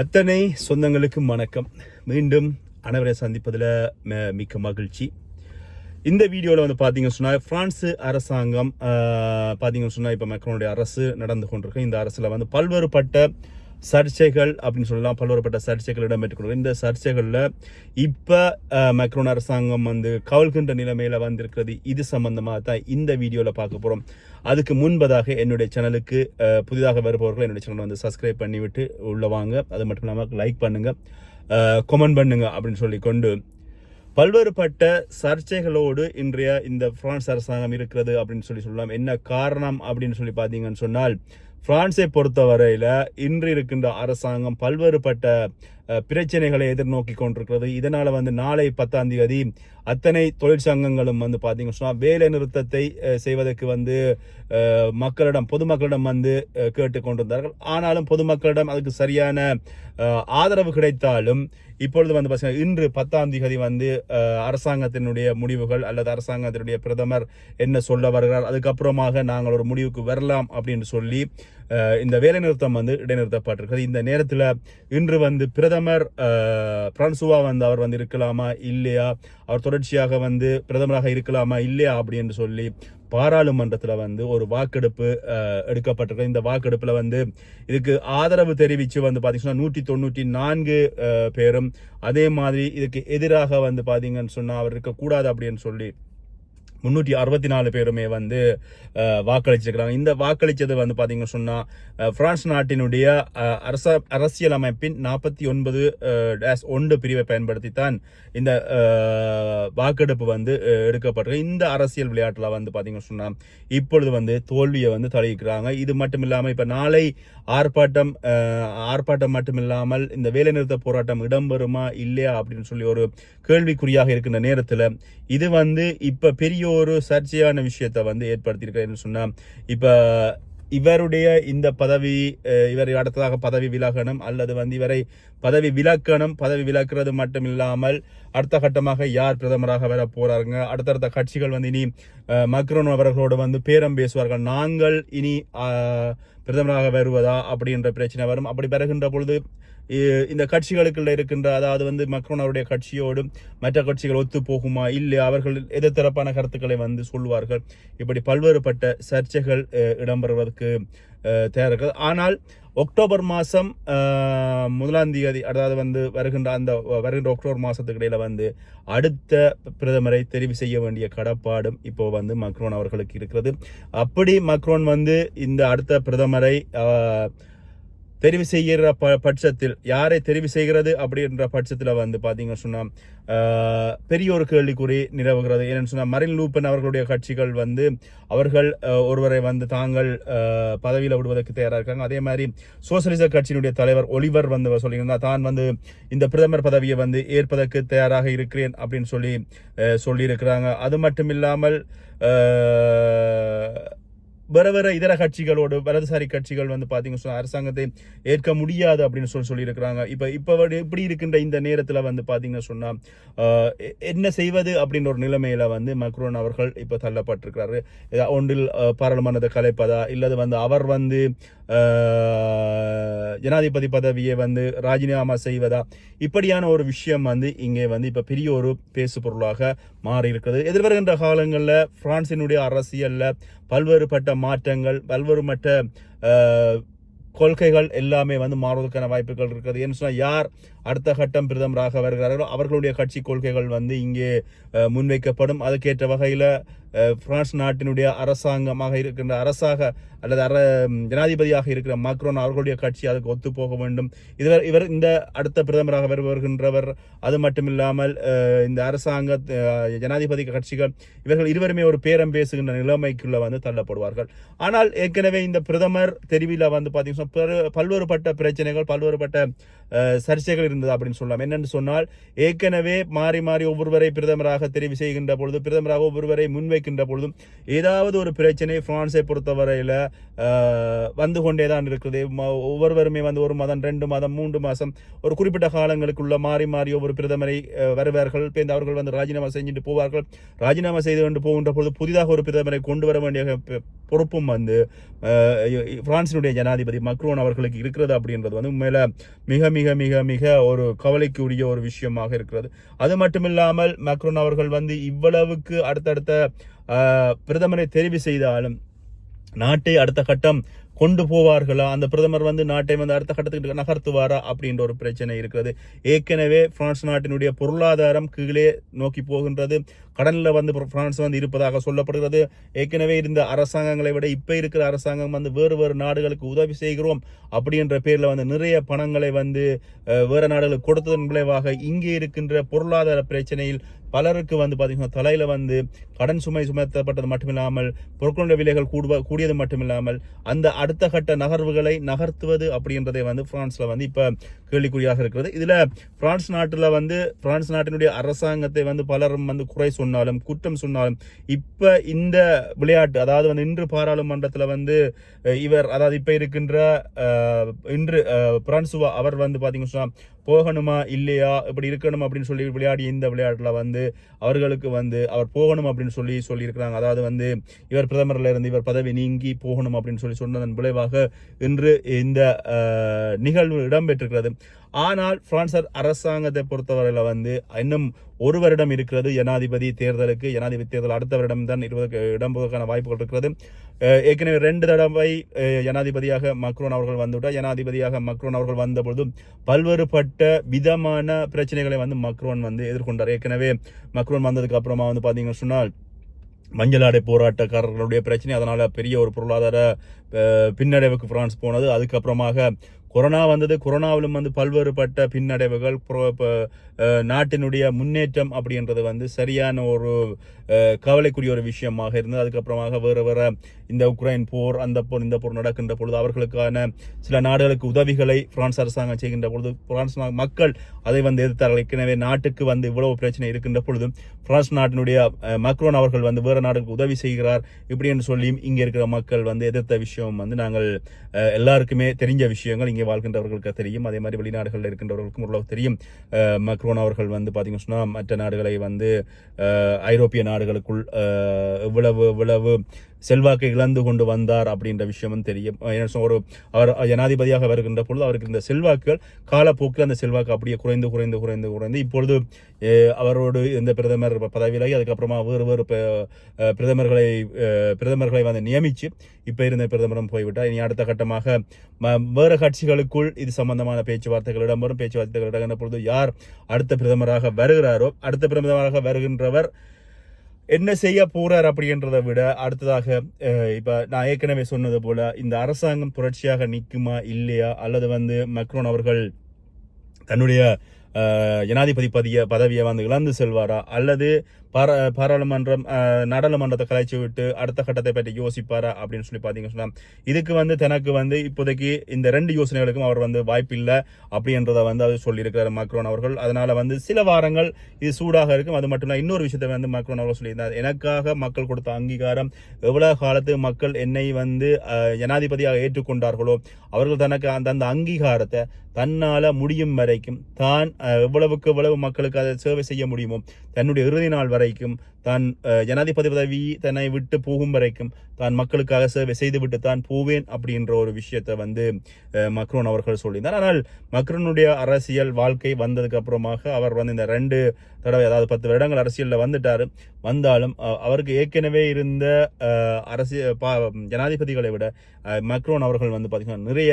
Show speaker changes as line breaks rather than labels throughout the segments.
அத்தனை சொந்தங்களுக்கும் வணக்கம் மீண்டும் அனைவரை சந்திப்பதில் மிக்க மகிழ்ச்சி இந்த வீடியோவில் வந்து பார்த்தீங்கன்னு சொன்னால் ஃப்ரான்ஸ் அரசாங்கம் பார்த்தீங்கன்னு சொன்னால் இப்போ மெக்ரோனுடைய அரசு நடந்து கொண்டிருக்கு இந்த அரசில் வந்து பல்வேறுபட்ட சர்ச்சைகள் அப்படின்னு சொல்லலாம் பல்வேறுபட்ட சர்ச்சைகள் இடம்பெற்றுக்கொண்டு இந்த சர்ச்சைகளில் இப்போ மைக்ரோன் அரசாங்கம் வந்து கவல்கின்ற நிலைமையில் வந்திருக்கிறது இது சம்பந்தமாக தான் இந்த வீடியோவில் பார்க்க போகிறோம் அதுக்கு முன்பதாக என்னுடைய சேனலுக்கு புதிதாக வருபவர்கள் என்னுடைய சேனலை வந்து சப்ஸ்கிரைப் பண்ணிவிட்டு உள்ளே வாங்க அது மட்டும் இல்லாமல் லைக் பண்ணுங்கள் கொமெண்ட் பண்ணுங்கள் அப்படின்னு சொல்லி கொண்டு பல்வேறுபட்ட சர்ச்சைகளோடு இன்றைய இந்த பிரான்ஸ் அரசாங்கம் இருக்கிறது அப்படின்னு சொல்லி சொல்லலாம் என்ன காரணம் அப்படின்னு சொல்லி பார்த்தீங்கன்னு சொன்னால் பிரான்ஸை பொறுத்தவரையில் இன்று இருக்கின்ற அரசாங்கம் பல்வேறுபட்ட பிரச்சனைகளை எதிர்நோக்கி கொண்டிருக்கிறது இதனால் வந்து நாளை பத்தாம் தேதி அத்தனை தொழிற்சங்கங்களும் வந்து பார்த்தீங்கன்னு சொன்னால் வேலை நிறுத்தத்தை செய்வதற்கு வந்து மக்களிடம் பொதுமக்களிடம் வந்து கொண்டிருந்தார்கள் ஆனாலும் பொதுமக்களிடம் அதுக்கு சரியான ஆதரவு கிடைத்தாலும் இப்பொழுது வந்து பார்த்தீங்கன்னா இன்று பத்தாம் தேதி வந்து அரசாங்கத்தினுடைய முடிவுகள் அல்லது அரசாங்கத்தினுடைய பிரதமர் என்ன சொல்ல வருகிறார் அதுக்கப்புறமாக நாங்கள் ஒரு முடிவுக்கு வரலாம் அப்படின்னு சொல்லி இந்த வேலைநிறுத்தம் வந்து இடைநிறுத்தப்பட்டிருக்கிறது இந்த நேரத்தில் இன்று வந்து பிரதமர் பிரான்சுவா வந்து அவர் வந்து இருக்கலாமா இல்லையா அவர் தொடர்ச்சியாக வந்து பிரதமராக இருக்கலாமா இல்லையா அப்படின்னு சொல்லி பாராளுமன்றத்தில் வந்து ஒரு வாக்கெடுப்பு எடுக்கப்பட்டிருக்கு இந்த வாக்கெடுப்பில் வந்து இதுக்கு ஆதரவு தெரிவித்து வந்து பார்த்திங்கன்னா நூற்றி தொண்ணூற்றி நான்கு பேரும் அதே மாதிரி இதுக்கு எதிராக வந்து பார்த்தீங்கன்னு சொன்னால் அவர் இருக்கக்கூடாது அப்படின்னு சொல்லி முந்நூற்றி அறுபத்தி நாலு பேருமே வந்து வாக்களிச்சிருக்கிறாங்க இந்த வாக்களித்தது வந்து பார்த்தீங்கன்னு சொன்னால் பிரான்ஸ் நாட்டினுடைய அரச அரசியலமைப்பின் நாற்பத்தி ஒன்பது டேஸ் ஒன்று பிரிவை பயன்படுத்தி தான் இந்த வாக்கெடுப்பு வந்து எடுக்கப்பட்டிருக்கு இந்த அரசியல் விளையாட்டில் வந்து பார்த்தீங்கன்னு சொன்னால் இப்பொழுது வந்து தோல்வியை வந்து தழுவிக்கிறாங்க இது மட்டும் இல்லாமல் இப்போ நாளை ஆர்ப்பாட்டம் ஆர்ப்பாட்டம் மட்டுமில்லாமல் இந்த வேலைநிறுத்த போராட்டம் இடம்பெறுமா இல்லையா அப்படின்னு சொல்லி ஒரு கேள்விக்குறியாக இருக்கின்ற நேரத்தில் இது வந்து இப்போ பெரிய ஒரு சர்ச்சையான விஷயத்தை வந்து ஏற்படுத்தியிருக்கிறேன்னு சொன்னால் இப்போ இவருடைய இந்த பதவி இவர் அடுத்ததாக பதவி விலகணும் அல்லது வந்து இவரை பதவி விலக்கணும் பதவி விலக்கிறது மட்டும் இல்லாமல் அடுத்த கட்டமாக யார் பிரதமராக வர போறாருங்க அடுத்தடுத்த கட்சிகள் வந்து இனி மக்ரோன் அவர்களோடு வந்து பேரம் பேசுவார்கள் நாங்கள் இனி பிரதமராக வருவதா அப்படின்ற பிரச்சனை வரும் அப்படி வருகின்ற பொழுது இந்த கட்சிகளுக்குள்ள இருக்கின்ற அதாவது வந்து மக்ரோன் அவருடைய கட்சியோடும் மற்ற கட்சிகள் ஒத்து போகுமா இல்லை அவர்கள் எதிர்த்தரப்பான கருத்துக்களை வந்து சொல்வார்கள் இப்படி பல்வேறுபட்ட சர்ச்சைகள் இடம்பெறுவதற்கு தயாரிக்கிறது ஆனால் அக்டோபர் மாதம் முதலாம் தேதி அதாவது வந்து வருகின்ற அந்த வருகின்ற அக்டோபர் மாதத்துக்கு இடையில் வந்து அடுத்த பிரதமரை தெரிவு செய்ய வேண்டிய கடப்பாடும் இப்போ வந்து மக்ரோன் அவர்களுக்கு இருக்கிறது அப்படி மக்ரோன் வந்து இந்த அடுத்த பிரதமரை தெரிவு செய்கிற ப பட்சத்தில் யாரை தெரிவு செய்கிறது அப்படின்ற பட்சத்தில் வந்து பார்த்தீங்கன்னு சொன்னால் பெரியோர் கேள்விக்குறி நிலவுகிறது ஏன்னு சொன்னால் மரின் லூப்பன் அவர்களுடைய கட்சிகள் வந்து அவர்கள் ஒருவரை வந்து தாங்கள் பதவியில் விடுவதற்கு தயாராக இருக்காங்க அதே மாதிரி சோசியலிச கட்சியினுடைய தலைவர் ஒலிவர் வந்து சொல்லியிருந்தால் தான் வந்து இந்த பிரதமர் பதவியை வந்து ஏற்பதற்கு தயாராக இருக்கிறேன் அப்படின்னு சொல்லி சொல்லியிருக்கிறாங்க அது மட்டும் இல்லாமல் வரவர இதர கட்சிகளோடு வலதுசாரி கட்சிகள் வந்து பார்த்தீங்கன்னா அரசாங்கத்தை ஏற்க முடியாது அப்படின்னு சொல்லி சொல்லியிருக்கிறாங்க இப்போ இப்போ இப்படி இருக்கின்ற இந்த நேரத்தில் வந்து பார்த்தீங்கன்னா சொன்னால் என்ன செய்வது அப்படின்ற ஒரு நிலைமையில் வந்து மக்ரோன் அவர்கள் இப்போ தள்ளப்பட்டிருக்கிறாரு ஒன்றில் பாராளுமன்றத்தை கலைப்பதா இல்லது வந்து அவர் வந்து ஜனாதிபதி பதவியை வந்து ராஜினாமா செய்வதா இப்படியான ஒரு விஷயம் வந்து இங்கே வந்து இப்போ பெரிய ஒரு பேசு பொருளாக மாறி இருக்கிறது எதிர்வருகின்ற காலங்களில் பிரான்சினுடைய அரசியலில் பல்வேறுபட்ட மாற்றங்கள் பல்வேறுபட்ட கொள்கைகள் எல்லாமே வந்து மாறுவதற்கான வாய்ப்புகள் இருக்கிறது ஏன்னு சொன்னால் யார் அடுத்த கட்டம் பிரதமராக வருகிறார்களோ அவர்களுடைய கட்சி கொள்கைகள் வந்து இங்கே முன்வைக்கப்படும் அதுக்கேற்ற வகையில் பிரான்ஸ் நாட்டினுடைய அரசாங்கமாக இருக்கின்ற அரசாக அல்லது அர ஜனாதிபதியாக இருக்கிற மக்ரோன் அவர்களுடைய கட்சி அதுக்கு ஒத்து போக வேண்டும் இதுவர் இவர் இந்த அடுத்த பிரதமராக வருகின்றவர் அது மட்டும் இல்லாமல் இந்த அரசாங்க ஜனாதிபதி கட்சிகள் இவர்கள் இருவருமே ஒரு பேரம் பேசுகின்ற நிலைமைக்குள்ள வந்து தள்ளப்படுவார்கள் ஆனால் ஏற்கனவே இந்த பிரதமர் தெரிவில் வந்து பார்த்தீங்கன்னா பல்வேறுபட்ட பிரச்சனைகள் பல்வேறுபட்ட சர்ச்சைகள் இருந்தது அப்படின்னு சொல்லலாம் என்னென்னு சொன்னால் ஏற்கனவே மாறி மாறி ஒவ்வொருவரை பிரதமராக தெரிவு செய்கின்ற பொழுது பிரதமராக ஒவ்வொருவரை முன்வை முன்வைக்கின்ற பொழுதும் ஏதாவது ஒரு பிரச்சனை பிரான்ஸை பொறுத்தவரையில் வந்து கொண்டே தான் இருக்குது ஒவ்வொருவருமே வந்து ஒரு மாதம் ரெண்டு மாதம் மூன்று மாதம் ஒரு குறிப்பிட்ட காலங்களுக்குள்ள மாறி மாறி ஒவ்வொரு பிரதமரை வருவார்கள் பேருந்து அவர்கள் வந்து ராஜினாமா செஞ்சுட்டு போவார்கள் ராஜினாமா செய்து கொண்டு போகின்ற பொழுது புதிதாக ஒரு பிரதமரை கொண்டு வர வேண்டிய பொறுப்பும் வந்து பிரான்சினுடைய ஜனாதிபதி மக்ரோன் அவர்களுக்கு இருக்கிறது அப்படின்றது வந்து உண்மையில மிக மிக மிக மிக ஒரு கவலைக்குரிய ஒரு விஷயமாக இருக்கிறது அது மட்டும் இல்லாமல் மக்ரோன் அவர்கள் வந்து இவ்வளவுக்கு அடுத்தடுத்த பிரதமரை தெரிவு செய்தாலும் நாட்டை அடுத்த கட்டம் கொண்டு போவார்களா அந்த பிரதமர் வந்து நாட்டை வந்து அடுத்த கட்டத்துக்கு நகர்த்துவாரா அப்படின்ற ஒரு பிரச்சனை இருக்கிறது ஏற்கனவே பிரான்ஸ் நாட்டினுடைய பொருளாதாரம் கீழே நோக்கி போகின்றது கடலில் வந்து பிரான்ஸ் வந்து இருப்பதாக சொல்லப்படுகிறது ஏற்கனவே இருந்த அரசாங்கங்களை விட இப்போ இருக்கிற அரசாங்கம் வந்து வேறு வேறு நாடுகளுக்கு உதவி செய்கிறோம் அப்படின்ற பேரில் வந்து நிறைய பணங்களை வந்து வேறு நாடுகளுக்கு கொடுத்ததன் விளைவாக இங்கே இருக்கின்ற பொருளாதார பிரச்சனையில் பலருக்கு வந்து பார்த்திங்கன்னா தலையில் வந்து கடன் சுமை சுமத்தப்பட்டது மட்டுமில்லாமல் பொருட்களுடைய விலைகள் கூடுவ கூடியது மட்டுமில்லாமல் அந்த அடுத்த கட்ட நகர்வுகளை நகர்த்துவது அப்படின்றதே வந்து ஃப்ரான்ஸில் வந்து இப்போ கேள்விக்குறியாக இருக்கிறது இதில் ஃப்ரான்ஸ் நாட்டில் வந்து ஃப்ரான்ஸ் நாட்டினுடைய அரசாங்கத்தை வந்து பலரும் வந்து குறை சொன்னாலும் குற்றம் சொன்னாலும் இப்போ இந்த விளையாட்டு அதாவது வந்து இன்று பாராளுமன்றத்தில் வந்து இவர் அதாவது இப்போ இருக்கின்ற இன்று பிரான்சுவா அவர் வந்து பார்த்தீங்கன்னா போகணுமா இல்லையா இப்படி இருக்கணும் அப்படின்னு சொல்லி விளையாடி இந்த விளையாட்டில் வந்து அவர்களுக்கு வந்து அவர் போகணும் அப்படின்னு சொல்லி சொல்லியிருக்கிறாங்க அதாவது வந்து இவர் பிரதமரில் இருந்து இவர் பதவி நீங்கி போகணும் அப்படின்னு சொல்லி சொன்னதன் விளைவாக இன்று இந்த நிகழ்வு இடம்பெற்றிருக்கிறது ஆனால் பிரான்சர் அரசாங்கத்தை பொறுத்தவரையில் வந்து இன்னும் ஒரு வருடம் இருக்கிறது ஜனாதிபதி தேர்தலுக்கு ஜனாதிபதி தேர்தல் அடுத்த வருடம் தான் இருபது இடம்பெறுவதற்கான வாய்ப்புகள் இருக்கிறது ஏற்கனவே ரெண்டு தடவை ஜனாதிபதியாக மக்ரோன் அவர்கள் வந்துவிட்டார் ஜனாதிபதியாக மக்ரோன் அவர்கள் வந்தபொழுதும் பல்வேறுபட்ட விதமான பிரச்சனைகளை வந்து மக்ரோன் வந்து எதிர்கொண்டார் ஏற்கனவே மக்ரோன் வந்ததுக்கு அப்புறமா வந்து பார்த்தீங்கன்னு சொன்னால் மஞ்சள் ஆடை போராட்டக்காரர்களுடைய பிரச்சனை அதனால் பெரிய ஒரு பொருளாதார பின்னடைவுக்கு பிரான்ஸ் போனது அதுக்கப்புறமாக கொரோனா வந்தது கொரோனாவிலும் வந்து பல்வேறுபட்ட பின்னடைவுகள் நாட்டினுடைய முன்னேற்றம் அப்படின்றது வந்து சரியான ஒரு கவலைக்குரிய ஒரு விஷயமாக இருந்தது அதுக்கப்புறமாக வேறு வேறு இந்த உக்ரைன் போர் அந்த போர் இந்த போர் நடக்கின்ற பொழுது அவர்களுக்கான சில நாடுகளுக்கு உதவிகளை பிரான்ஸ் அரசாங்கம் செய்கின்ற பொழுது பிரான்ஸ் மக்கள் அதை வந்து எதிர்த்தார்கள் எனவே நாட்டுக்கு வந்து இவ்வளவு பிரச்சனை இருக்கின்ற பொழுது பிரான்ஸ் நாட்டினுடைய மக்ரோன் அவர்கள் வந்து வேறு நாடுகளுக்கு உதவி செய்கிறார் இப்படி என்று சொல்லியும் இங்கே இருக்கிற மக்கள் வந்து எதிர்த்த விஷயம் வந்து நாங்கள் எல்லாருக்குமே தெரிஞ்ச விஷயங்கள் இங்கே இங்கே வாழ்கின்றவர்களுக்கு தெரியும் அதே மாதிரி வெளிநாடுகளில் இருக்கின்றவர்களுக்கும் ஓரளவு தெரியும் மக்ரோன் அவர்கள் வந்து பார்த்தீங்கன்னா மற்ற நாடுகளை வந்து ஐரோப்பிய நாடுகளுக்குள் எவ்வளவு எவ்வளவு செல்வாக்கை இழந்து கொண்டு வந்தார் அப்படின்ற விஷயமும் தெரியும் ஒரு அவர் ஜனாதிபதியாக வருகின்ற பொழுது அவருக்கு இந்த செல்வாக்குகள் காலப்போக்கில் அந்த செல்வாக்கு அப்படியே குறைந்து குறைந்து குறைந்து குறைந்து இப்பொழுது அவரோடு இந்த பிரதமர் பதவியிலாகி அதுக்கப்புறமா வேறு வேறு பிரதமர்களை பிரதமர்களை வந்து நியமித்து இப்போ இருந்த பிரதமரும் போய்விட்டார் இனி அடுத்த கட்டமாக வேறு கட்சிகளுக்குள் இது சம்பந்தமான பேச்சுவார்த்தைகள் இடம்பெறும் பேச்சுவார்த்தைகள் இடங்கிற பொழுது யார் அடுத்த பிரதமராக வருகிறாரோ அடுத்த பிரதமராக வருகின்றவர் என்ன செய்ய போறார் அப்படின்றத விட அடுத்ததாக இப்போ நான் ஏற்கனவே சொன்னது போல் இந்த அரசாங்கம் புரட்சியாக நிற்குமா இல்லையா அல்லது வந்து மக்ரோன் அவர்கள் தன்னுடைய ஜனாதிபதி பதிய பதவியை வந்து இழந்து செல்வாரா அல்லது பார பாராளுமன்றம் நாடாளுமன்றத்தை கலைச்சி விட்டு அடுத்த கட்டத்தை பற்றி யோசிப்பாரா அப்படின்னு சொல்லி பார்த்தீங்கன்னு சொன்னால் இதுக்கு வந்து தனக்கு வந்து இப்போதைக்கு இந்த ரெண்டு யோசனைகளுக்கும் அவர் வந்து வாய்ப்பு இல்லை அப்படின்றத வந்து அவர் சொல்லியிருக்கிறார் மக்ரோன் அவர்கள் அதனால் வந்து சில வாரங்கள் இது சூடாக இருக்கும் அது மட்டும் இல்லை இன்னொரு விஷயத்தை வந்து மக்ரோன் அவர்கள் சொல்லியிருந்தார் எனக்காக மக்கள் கொடுத்த அங்கீகாரம் எவ்வளோ காலத்து மக்கள் என்னை வந்து ஜனாதிபதியாக ஏற்றுக்கொண்டார்களோ அவர்கள் தனக்கு அந்த அந்த அங்கீகாரத்தை தன்னால் முடியும் வரைக்கும் தான் எவ்வளவுக்கு எவ்வளவு மக்களுக்கு அதை சேவை செய்ய முடியுமோ தன்னுடைய இறுதி நாள் வரைக்கும் தான் ஜனாதிபதி பதவி தன்னை விட்டு போகும் வரைக்கும் தான் மக்களுக்காக சேவை செய்துவிட்டு தான் போவேன் அப்படின்ற ஒரு விஷயத்தை வந்து மக்ரோன் அவர்கள் சொல்லியிருந்தார் ஆனால் மக்ரோனுடைய அரசியல் வாழ்க்கை வந்ததுக்கு அப்புறமாக அவர் வந்து இந்த ரெண்டு தடவை அதாவது பத்து வருடங்கள் அரசியலில் வந்துட்டார் வந்தாலும் அவருக்கு ஏற்கனவே இருந்த அரசியல் ஜனாதிபதிகளை விட மக்ரோன் அவர்கள் வந்து பார்த்திங்கன்னா நிறைய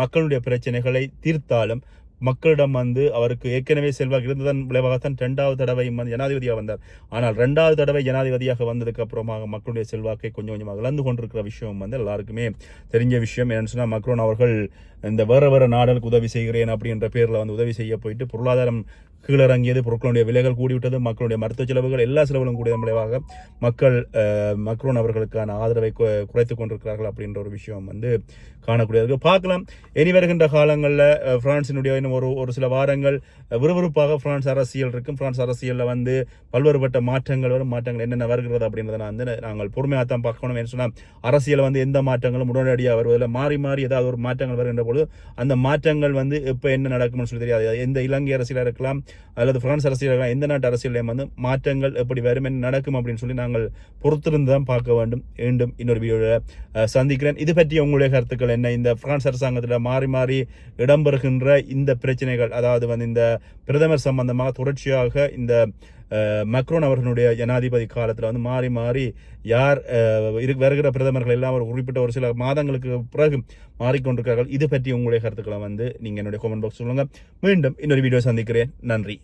மக்களுடைய பிரச்சனைகளை தீர்த்தாலும் மக்களிடம் வந்து அவருக்கு ஏற்கனவே செல்வாக்கு இருந்ததன் விளைவாகத்தான் ரெண்டாவது தடவை ஜனாதிபதியாக வந்தார் ஆனால் ரெண்டாவது தடவை ஜனாதிபதியாக வந்ததுக்கு அப்புறமாக மக்களுடைய செல்வாக்கை கொஞ்சம் கொஞ்சமாக இழந்து கொண்டிருக்கிற விஷயம் வந்து எல்லாருக்குமே தெரிஞ்ச விஷயம் என்னன்னு சொன்னால் மக்ரோன் அவர்கள் இந்த வேற வேறு நாடுகளுக்கு உதவி செய்கிறேன் அப்படின்ற பேரில் வந்து உதவி செய்ய போயிட்டு பொருளாதாரம் கீழிறங்கியது பொருட்களுடைய விலைகள் கூடிவிட்டது மக்களுடைய மருத்துவ செலவுகள் எல்லா செலவுகளும் கூடிய விளைவாக மக்கள் மக்ரோன் அவர்களுக்கான ஆதரவை குறைத்து கொண்டிருக்கிறார்கள் அப்படின்ற ஒரு விஷயம் வந்து காணக்கூடியது பார்க்கலாம் இனி வருகின்ற காலங்களில் பிரான்சினுடைய இன்னும் ஒரு ஒரு சில வாரங்கள் விறுவிறுப்பாக பிரான்ஸ் அரசியல் இருக்கும் பிரான்ஸ் அரசியலில் வந்து பல்வேறுபட்ட மாற்றங்கள் வரும் மாற்றங்கள் என்னென்ன வருகிறது அப்படின்றத வந்து நாங்கள் பொறுமையாக தான் பார்க்கணும் என்று சொன்னால் அரசியல் வந்து எந்த மாற்றங்களும் உடனடியாக வருவதில் மாறி மாறி ஏதாவது ஒரு மாற்றங்கள் வருகின்ற பொழுது அந்த மாற்றங்கள் வந்து இப்போ என்ன நடக்கும்னு சொல்லி தெரியாது எந்த இலங்கை அரசியலாக இருக்கலாம் அல்லது பிரான்ஸ் அரசியலாக எந்த நாட்டு அரசியலையும் வந்து மாற்றங்கள் எப்படி வரும் என்ன நடக்கும் அப்படின்னு சொல்லி நாங்கள் பொறுத்திருந்து தான் பார்க்க வேண்டும் மீண்டும் இன்னொரு வீடியோவில் சந்திக்கிறேன் இது பற்றி உங்களுடைய கருத்துக்கள் என்ன இந்த பிரான்ஸ் அரசாங்கத்தில் மாறி மாறி இடம்பெறுகின்ற இந்த பிரச்சனைகள் அதாவது வந்து இந்த பிரதமர் சம்பந்தமாக தொடர்ச்சியாக இந்த மக்ரோன் அவர்களுடைய ஜனாதிபதி காலத்தில் வந்து மாறி மாறி யார் இரு வருகிற பிரதமர்கள் எல்லாம் ஒரு குறிப்பிட்ட ஒரு சில மாதங்களுக்கு பிறகு மாறிக்கொண்டிருக்கிறார்கள் இது பற்றி உங்களுடைய கருத்துக்களை வந்து நீங்கள் என்னுடைய கமெண்ட் பாக்ஸ் சொல்லுங்கள் மீண்டும் இன்னொரு வீடியோ சந்திக்கிறேன் நன்றி